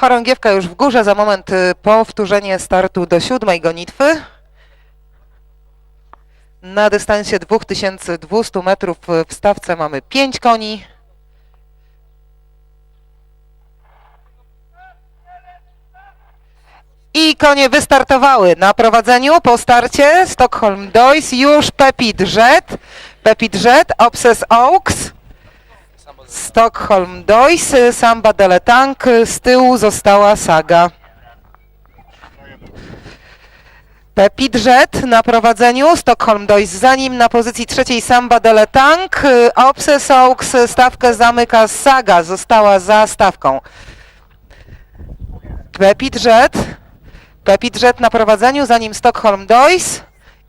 Chorągiewka już w górze, za moment y, powtórzenie startu do siódmej gonitwy. Na dystansie 2200 metrów y, w stawce mamy 5 koni. I konie wystartowały na prowadzeniu po starcie. Stockholm Dois, już Pepi Drzet, Pepi Drzet, Obses Oaks. Stockholm Dois, Samba Deletank, z tyłu została Saga. Pepi Drzet na prowadzeniu, Stockholm Dois za nim, na pozycji trzeciej Samba Deletank, Obses Oaks, stawkę zamyka Saga, została za stawką. Pepi Drzet, Pepi Drzet na prowadzeniu, za nim Stockholm Dois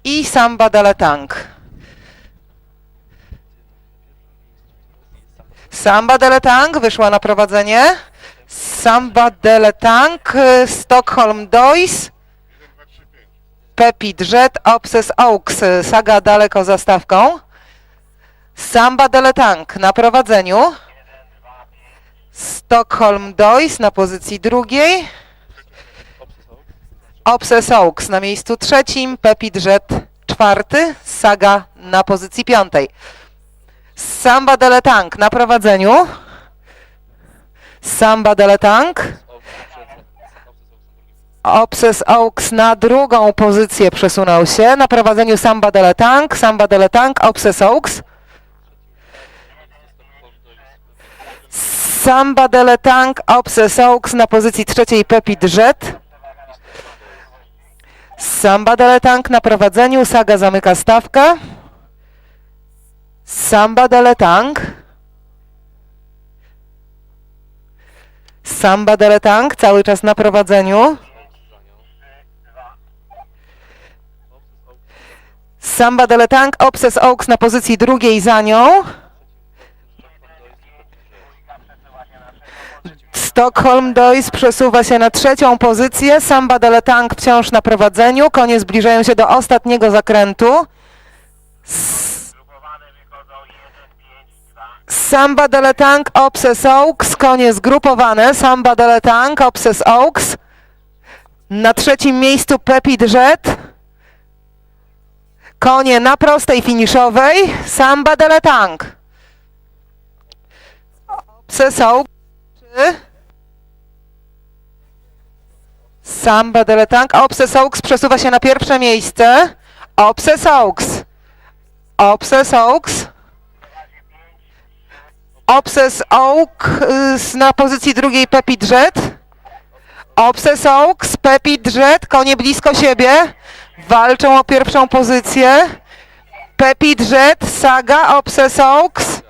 i Samba Deletank. Samba Deletang wyszła na prowadzenie. Samba Deletang, Stockholm Dois, Pepi Drzet, Obses Oaks, Saga daleko za stawką. Samba Deletang na prowadzeniu. Stockholm Dois na pozycji drugiej. Obses Oaks na miejscu trzecim, Pepi Drzet czwarty, Saga na pozycji piątej. Samba Deletang na prowadzeniu. Samba Deletang. Obses Oaks na drugą pozycję przesunął się. Na prowadzeniu Samba Deletang. Samba Deletang, Obses Oaks. Samba Deletang, Obses Oaks na pozycji trzeciej Pepi Drzet. Samba Deletang na prowadzeniu. Saga zamyka stawkę. Samba Deletang. Samba Deletang cały czas na prowadzeniu. Samba Deletang, Obses Oaks na pozycji drugiej za nią. Stockholm Dois przesuwa się na trzecią pozycję. Samba Deletang wciąż na prowadzeniu. Konie zbliżają się do ostatniego zakrętu. S- Samba Deletang, Obses Oaks, konie zgrupowane. Samba Deletang, Obses Oaks. Na trzecim miejscu Pepi Drzet. Konie na prostej finiszowej. Samba Deletang. Obses Oaks. Samba Deletang. Obses Oaks przesuwa się na pierwsze miejsce. Obses Oaks. Obses Oaks. Obses Oak y, z- na pozycji drugiej Pepi Drzet. Obses Oaks, Pepi Drzet, konie blisko siebie. Walczą o pierwszą pozycję. Pepi Drzet, Saga, Obses Oaks.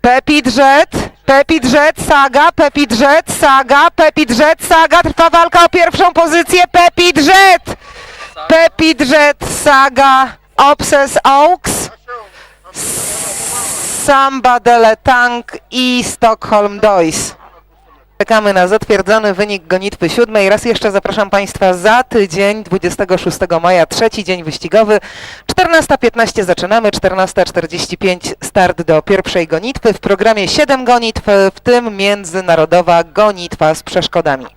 Pepi Drzet, Pepi Drzet, Saga, Pepi Drzet, Saga, Pepi Drzet, Saga. Trwa walka o pierwszą pozycję. Pepi Drzet! Pepi Drzet, Saga, Obses Oaks. Samba Deletang i Stockholm Dois. Czekamy na zatwierdzony wynik gonitwy siódmej. Raz jeszcze zapraszam Państwa za tydzień, 26 maja, trzeci dzień wyścigowy. 14.15 zaczynamy, 14.45 start do pierwszej gonitwy. W programie 7 gonitw, w tym międzynarodowa gonitwa z przeszkodami.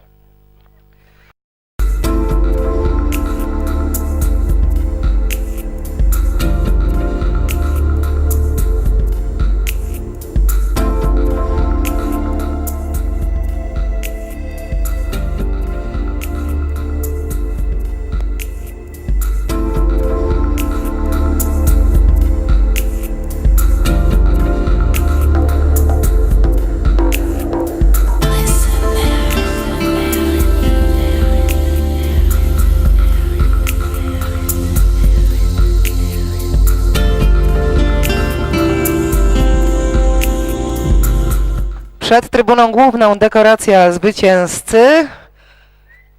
Przed trybuną główną dekoracja zwycięzcy.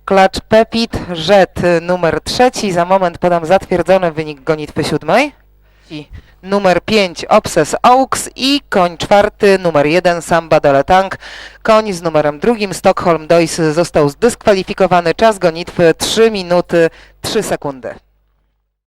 Klacz Pepit, Rzet numer trzeci. Za moment podam zatwierdzony wynik gonitwy siódmej. Numer 5 Obses Oaks i koń czwarty, numer 1 Samba Deletang. Koń z numerem drugim Stockholm Dois został zdyskwalifikowany. Czas gonitwy 3 minuty 3 sekundy.